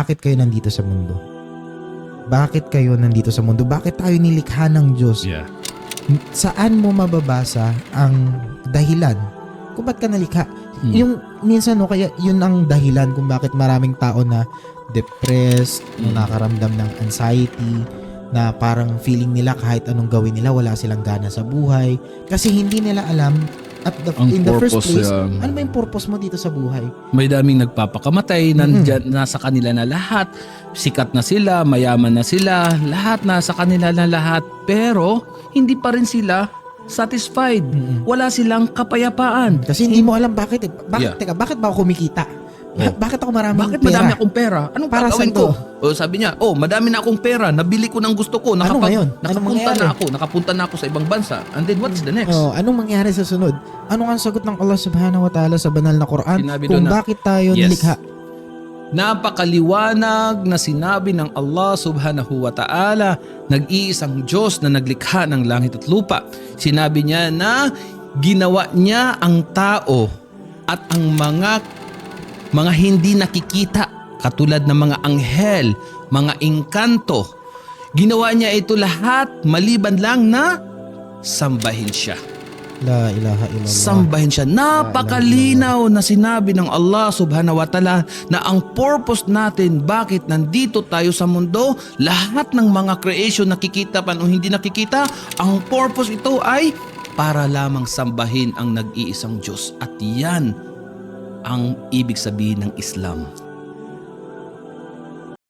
bakit kayo nandito sa mundo? Bakit kayo nandito sa mundo? Bakit tayo nilikha ng Diyos? Yeah. Saan mo mababasa ang dahilan kung ba't ka nalikha? Mm. Yung minsan no, kaya yun ang dahilan kung bakit maraming tao na depressed, Mm. nakaramdam ng anxiety, na parang feeling nila kahit anong gawin nila wala silang gana sa buhay kasi hindi nila alam at the, Ang in the first purpose, place yeah. ano ba yung purpose mo dito sa buhay May daming nagpapakamatay, nandyan, nasa kanila na lahat. Sikat na sila, mayaman na sila, lahat nasa kanila na lahat. Pero hindi pa rin sila satisfied. Mm-mm. Wala silang kapayapaan. kasi hindi mo alam bakit eh. bakit Yeah. teka bakit ba ako kumikita Ba- bakit ako maraming Bakit pera madami akong pera? Anong Para gagawin saan ko? O sabi niya, oh, madami na akong pera, nabili ko ng gusto ko, Ano nakapag, ngayon? Anong nakapunta mangyayari? na ako, nakapunta na ako sa ibang bansa. And then what's the next? Oh, anong mangyari sa sunod? Ano ang sagot ng Allah Subhanahu wa Ta'ala sa banal na Quran Sinabi kung na- bakit tayo Yes. nilikha? Napakaliwanag na sinabi ng Allah subhanahu wa ta'ala, nag-iisang Diyos na naglikha ng langit at lupa. Sinabi niya na ginawa niya ang tao at ang mga mga hindi nakikita katulad ng mga anghel, mga engkanto. Ginawa niya ito lahat maliban lang na sambahin siya. La ilaha illallah. Sambahin siya. Napakalinaw na sinabi ng Allah subhanahu wa ta'ala na ang purpose natin, bakit nandito tayo sa mundo, lahat ng mga creation nakikita pa o hindi nakikita, ang purpose ito ay para lamang sambahin ang nag-iisang Diyos. At yan ang ibig sabihin ng Islam.